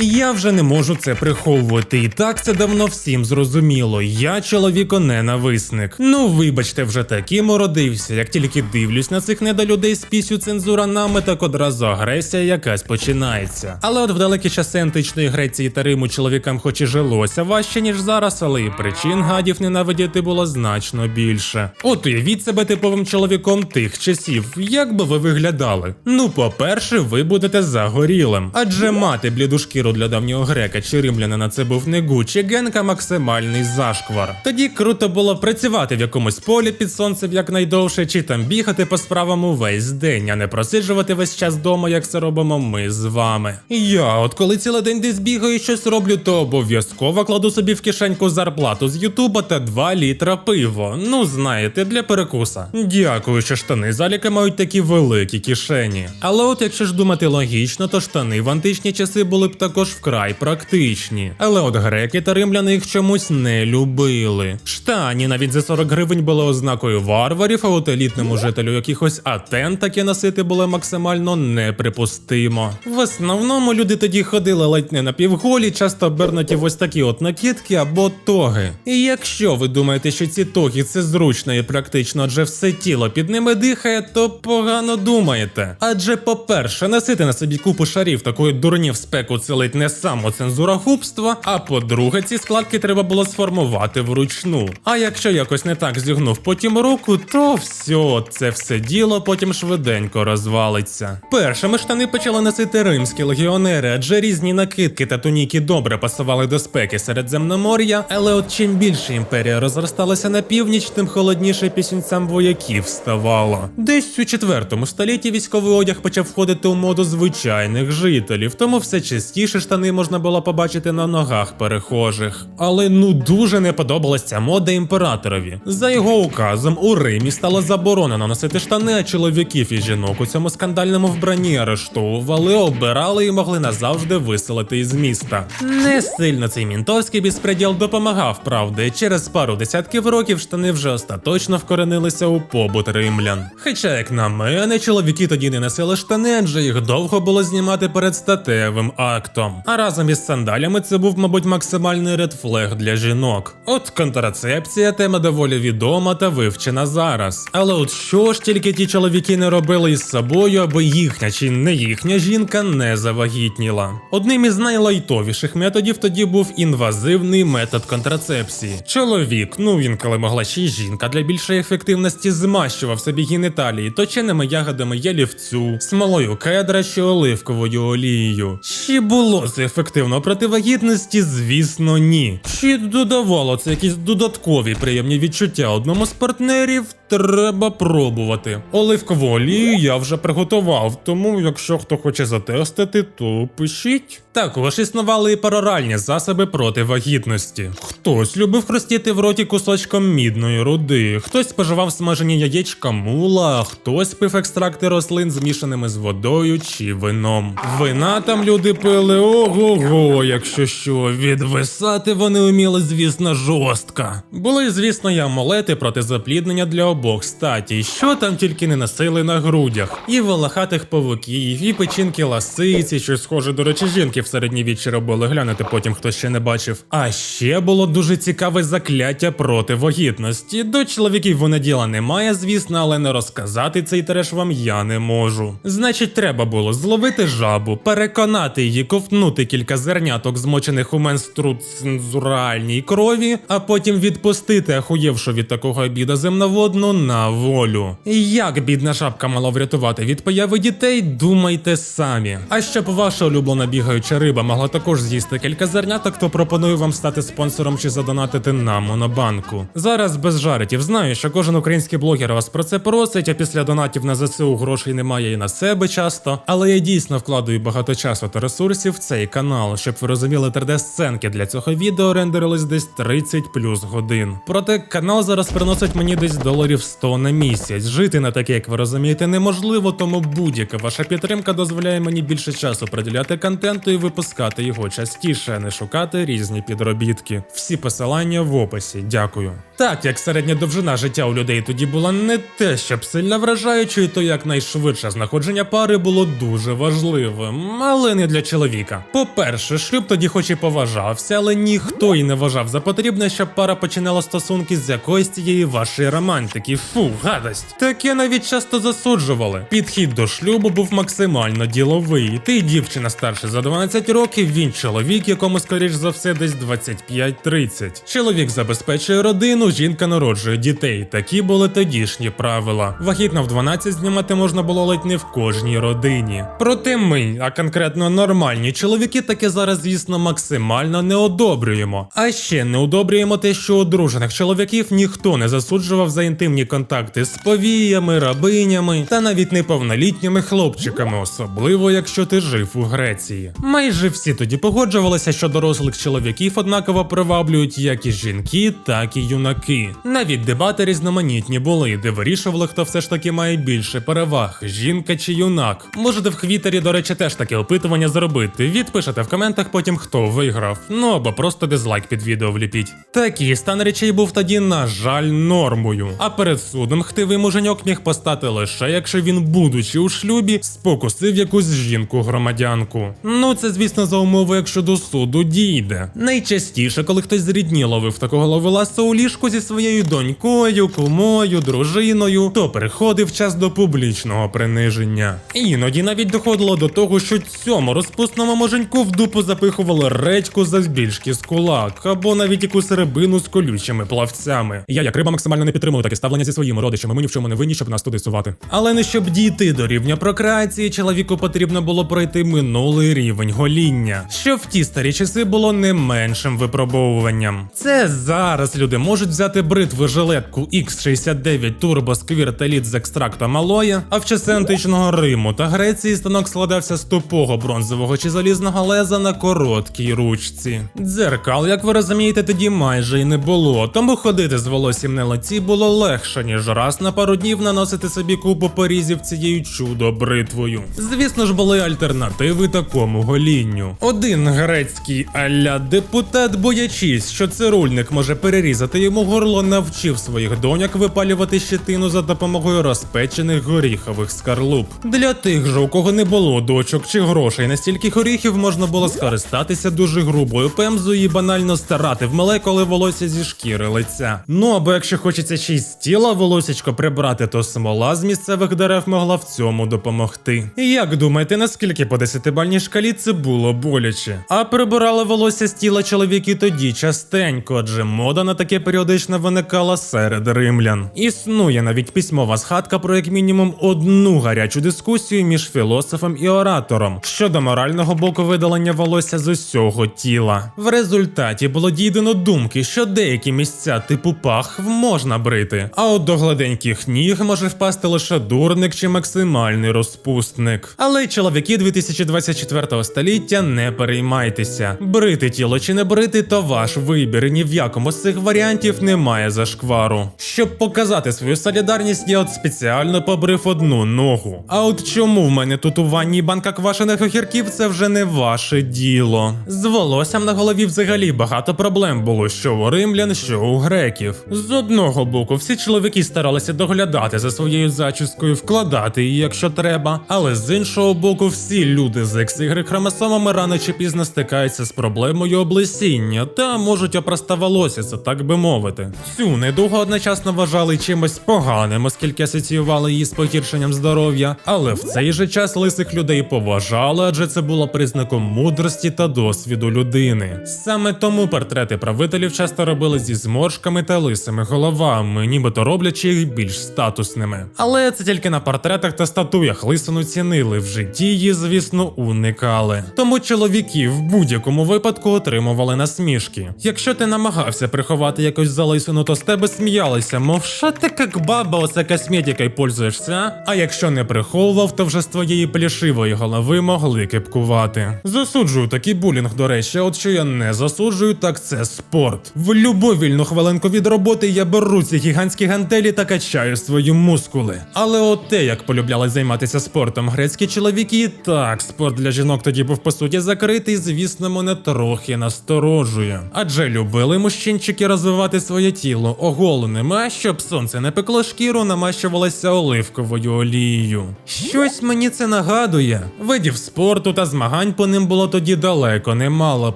Я вже не можу це приховувати, і так це давно всім зрозуміло. Я чоловіко-ненависник. Ну, вибачте, вже таким уродився. Як тільки дивлюсь на цих недолюдей з пісю цензура нами, так одразу агресія якась починається. Але от в далекі часи античної Греції та Риму чоловікам хоч і жилося важче, ніж зараз, але і причин гадів ненавидіти було значно більше. От уявіть себе типовим чоловіком тих часів. Як би ви виглядали? Ну, по-перше, ви будете загорілим. Адже мати бліду шкіру для давнього грека чи римлянина це був не Гуччі Генка максимальний зашквар. Тоді круто було працювати в якомусь полі під сонцем якнайдовше, чи там бігати по справам увесь день, а не просиджувати весь час дома, як це робимо ми з вами. Я, от коли цілий день десь бігаю і щось роблю, то обов'язково кладу собі в кишеньку зарплату з Ютуба та 2 літра пиво. Ну, знаєте, для перекуса. Дякую, що штани заліки мають такі великі кишені. Але от якщо ж думати логічно, то штани в античні часи були б також вкрай практичні. Але от греки та римляни їх чомусь не любили. Штані навіть за 40 гривень були ознакою варварів, а от елітному жителю якихось атен таке носити було максимально неприпустимо. В основному люди тоді ходили ледь не напівголі, часто обернуті в ось такі от накидки або тоги. І якщо ви думаєте, що ці тоги це зручно і практично, адже все тіло під ними дихає, то погано думаєте. Адже, по-перше, носити на собі купу шарів такої дурні в спеку це ледь не самоцензура губства. А по-друге, ці складки треба було сформувати вручну. А якщо якось не так зігнув потім руку, то все, це все діло потім швиденько розвалиться. Першими штани почали носити римські легіонери, адже різні накидки та туніки добре пасували до спеки Середземномор'я, але от чим більше імперія розросталася на північ, тим холодніше пісінцям вояків ставало. Десь у четвертому столітті військовий одяг почав входити у моду звичайних жителів, тому все частіше штани можна було побачити на ногах перехожих. Але ну дуже не подобалась ця мода імператорові. За його указом у Римі стало заборонено носити штани, а чоловіків і жінок у цьому скандальному вбранні арештовували, обирали і могли назавжди виселити із міста. Не сильно цей мінтовський безпреділ допомагав, правда, через пару десятків років штани вже остаточно вкоренилися у побут римлян. Хоча, як на мене, чоловіки тоді не носили штани, адже їх довго було знімати перед статевим актом. А разом із сандалями це був, мабуть, максимальний редфлег для жінок. От контрацепція тема доволі відома та вивчена зараз. Але от що ж тільки ті чоловіки не робили із собою, аби їхня чи не їхня жінка не завагітніла. Одним із найлайтовіших методів тоді був інвазивний метод контрацепції. Чоловік, ну інколи могла ще й жінка для більшої ефективності змащував собі геніталії точеними ягодами ялівцю, смолою кедра чи оливковою олією. Чи було це ефективно проти вагітності? Звісно, ні. Чи додавало це якісь додаткові приємні відчуття одному з партнерів? Треба пробувати. Оливкову олію я вже приготував, тому якщо хто хоче затестити, то пишіть. Також існували і пероральні засоби проти вагітності. Хтось любив хрустіти в роті кусочком мідної руди, хтось споживав смажені яєчка мула, хтось пив екстракти рослин змішаними з водою чи вином. Вина там люди пили ого-го, якщо що, відвисати вони вміли, звісно, жорстко. Були, звісно, і амулети проти запліднення для обох статі, що там тільки не носили на грудях, і волохатих павуків, і печінки ласиці, що схоже, до речі, жінки в середньовіччі робили, глянути потім хто ще не бачив. А ще було дуже цікаве закляття проти вагітності. До чоловіків воно діла немає, звісно, але не розказати цей треш вам я не можу. Значить, треба було зловити жабу, переконати її ковтнути кілька зерняток, змочених у менструцензуральній крові, а потім відпустити ахуєвшу від такого обіда земноводну на волю. Як бідна жабка мала врятувати від появи дітей, думайте самі. А щоб ваша улюблена бігаюча риба могла також з'їсти кілька зерняток, то пропоную вам стати спонсором чи задонатити на монобанку. Зараз без жаритів знаю, що кожен український блогер вас про це просить, а після донатів на ЗСУ грошей немає і на себе часто. Але я дійсно вкладаю багато часу та ресурсів в цей канал, щоб ви розуміли 3D-сценки для цього відео рендерились десь 30 плюс годин. Проте канал зараз приносить мені десь доларів 100 на місяць. Жити на таке, як ви розумієте, неможливо, тому будь-яка ваша підтримка дозволяє мені більше часу приділяти контенту і випускати його частіше, а не шукати різні підробітки. Всі посилання в описі. Дякую. Так як середня довжина життя у людей тоді була не те, щоб сильно вражаючою, то якнайшвидше знаходження пари було дуже важливим, але не для чоловіка. По-перше, шлюб тоді хоч і поважався, але ніхто і не вважав за потрібне, щоб пара починала стосунки з якоїсь цієї вашої романтики. Фу, гадость. Таке навіть часто засуджували. Підхід до шлюбу був максимально діловий. Ти дівчина старше за 12 років, він чоловік, якому скоріш за все десь 25-30. Чоловік забезпечує родину, жінка народжує дітей. Такі були тодішні правила. Вагітна в 12 знімати можна було ледь не в кожній родині. Проте ми, а конкретно нормальні чоловіки, таке зараз, звісно, максимально не одобрюємо. А ще не одобрюємо те, що одружених чоловіків ніхто не засуджував за інтимні контакти з повіями, рабинями та навіть неповнолітніми хлопчиками, особливо якщо ти жив у Греції. Майже всі тоді погоджувалися, що дорослих чоловіків однаково приваблюють як і жінки, так і юнаки. Навіть дебати різноманітні були, де вирішували, хто все ж таки має більше переваг, жінка чи юнак. Можете в Хвітері, до речі, теж таке опитування зробити. Відпишете в коментах потім, хто виграв. Ну або просто дизлайк під відео вліпіть. Такий стан речей був тоді, на жаль, нормою. А перед судом хтивий муженьок міг постати лише якщо він, будучи у шлюбі, спокусив якусь жінку-громадянку. Ну це, звісно, за умови, якщо до суду дійде. Найчастіше, коли хтось з рідні ловив такого ловеласа у ліжку зі своєю донькою, кумою, дружиною, то переходив час до публічного приниження. Іноді навіть доходило до того, що цьому розпусному муженьку в дупу запихували редьку завбільшки з кулак, або навіть якусь рибину з колючими плавцями. Я, як риба, максимально не підтримую таке ставлення зі своїми родичами. Ми ні в чому не винні, щоб нас туди сувати. Але не щоб дійти до рівня прокреації, чоловіку потрібно було пройти минулий рівень гоління, що в ті старі часи було не меншим випробовуванням. Це зараз люди можуть взяти бритву жилетку X69 Turbo Squirt Elite з екстрактом алоя, а в часи античного Риму та Греції станок складався з тупого бронзового чи залізного леза на короткій ручці. Дзеркал, як ви розумієте, тоді майже й не було, тому ходити з волоссям на лиці було легше, ніж раз на пару днів наносити собі купу порізів цією чудо бритвою. Звісно ж, були альтернативи такому голінню. Один грецький аля депутат, боячись, що цирульник може перерізати йому горло, навчив своїх доняк випалювати щетину за допомогою розпечених горіхових скарлуп. Для тих же, у кого не було дочок чи грошей на стільки горіхів, можна було скористатися дуже грубою пемзою і банально старати в молекули волосся зі шкіри лиця. Ну або якщо хочеться ще й з тіла волосечко прибрати, то смола з місцевих дерев могла в цьому допомогти. Як думаєте, наскільки по 10-бальній шкалі це було боляче? А прибирали волосся з тіла чоловіки тоді частенько, адже мода на таке періодично виникала серед римлян. Існує навіть письмова згадка про як мінімум одну гарячу дискусію між філософом і оратором щодо морального боку видалення волосся з усього тіла. В результаті було дійдено думки, що деякі місця типу пах можна брити, а от до гладеньких ніг може впасти лише дурник чи максимальний розпустник. Але чоловіки 2024 століття не переймайтеся. Брити тіло чи не брити, то ваш вибір. Ні в якому з цих варіантів немає зашквару. Щоб показати свою солідарність, я от спеціально побрив одну ногу. А от чому в мене тут у ванні банка квашених огірків, це вже не ваше діло. З волоссям на голові взагалі багато проблем було, що у римлян, що у греків. З одного боку, всі чоловіки старалися доглядати за своєю зачіскою, вкладати її, якщо треба. Але з іншого боку, всі люди з XY хромосомами рано чи пізно стикаються з проблемою облесіння та можуть опроставолоситися, так би мовити. Цю недугу одночасно вважали чимось поганим, оскільки асоціювали її з погіршенням здоров'я, але в цей же час лисих людей поважали, адже це було признаком мудрості та досвіду людини. Саме тому портрети правителів часто робили зі зморшками та лисими головами, нібито роблячи їх більш статусними. Але це тільки на портретах та статуях лисину цінили, в житті її, звісно, уникали. Тому чоловіки в будь-якому випадку отримували насмішки. Якщо ти намагався приховати якусь залисину, то з тебе сміялися, мов що ти як баба, оце косметикою пользуєшся? А якщо не приховував, то вже з твоєї плішивої голови могли кипкувати. Засуджую такий булінг, до речі, от що я не засуджую, так це спорт. В любу вільну хвилинку від роботи я беру ці гігантські гантелі та качаю свої мускули. Але от те, як полюбляли займатися спортом грецькі чоловіки, так, спорт для жінок тоді був по суті закритий, звісно, мене трохи насторожує. Адже любили мужчинчики розвивати своє тіло оголеним, а щоб сонце не пекло шкіру, намащувалося оливковою олією. Щось мені це нагадує. Видів спорту та змагань по ним було тоді далеко немало,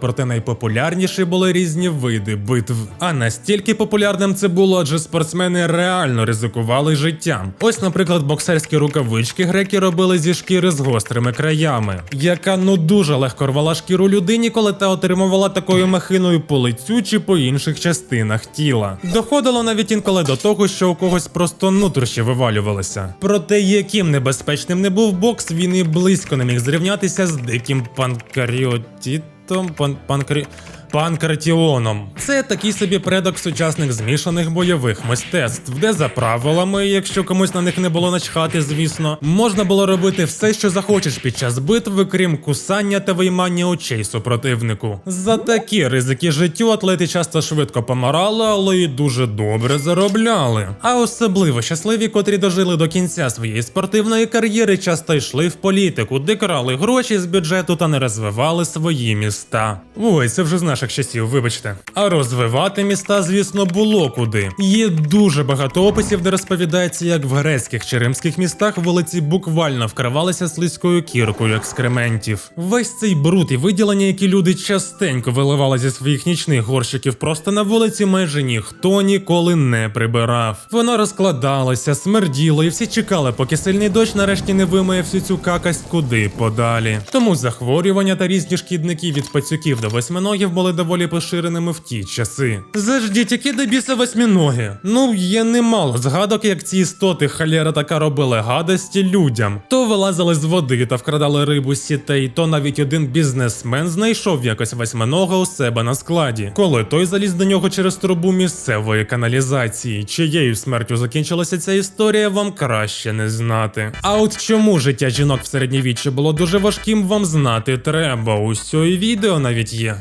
проте найпопулярніші були різні види битв. А настільки популярним це було, адже спортсмени реально ризикували життям. Ось, наприклад, боксерські рукавички греки робили зі шкіри з гострими краями, яка ну дуже легко рвала шкіру людині, коли та отримувала такою махиною по лицю чи по інших частинах тіла. Доходило навіть інколи до того, що у когось просто нутрощі вивалювалися. Проте, яким небезпечним не був бокс, він і близько не міг зрівнятися з диким панкаріотітом. Пан панкарі. Панкратіоном. Це такий собі предок сучасних змішаних бойових мистецтв, де за правилами, якщо комусь на них не було начхати, звісно, можна було робити все, що захочеш під час битви, крім кусання та виймання очей супротивнику. За такі ризики життю атлети часто швидко помирали, але й дуже добре заробляли. А особливо щасливі, котрі дожили до кінця своєї спортивної кар'єри, часто йшли в політику, де крали гроші з бюджету та не розвивали свої міста. Ой, це вже з наших часів, вибачте. А розвивати міста, звісно, було куди. Є дуже багато описів, де розповідається, як в грецьких чи римських містах вулиці буквально вкривалися слизькою кіркою екскрементів. Весь цей бруд і виділення, які люди частенько виливали зі своїх нічних горщиків просто на вулиці, майже ніхто ніколи не прибирав. Воно розкладалося, смерділо, і всі чекали, поки сильний дощ нарешті не вимиє всю цю какасть куди подалі. Тому захворювання та різні шкідники від пацюків до восьминогів були доволі поширеними в ті часи. Заждіть, які до біса восьминоги. Ну, є немало згадок, як ці істоти халєра така робили гадості людям. То вилазили з води та вкрадали рибу сітей, то навіть один бізнесмен знайшов якось восьминога у себе на складі, коли той заліз до нього через трубу місцевої каналізації. Чиєю смертю закінчилася ця історія, вам краще не знати. А от чому життя жінок в середньовіччі було дуже важким, вам знати треба. Ось цього відео навіть є.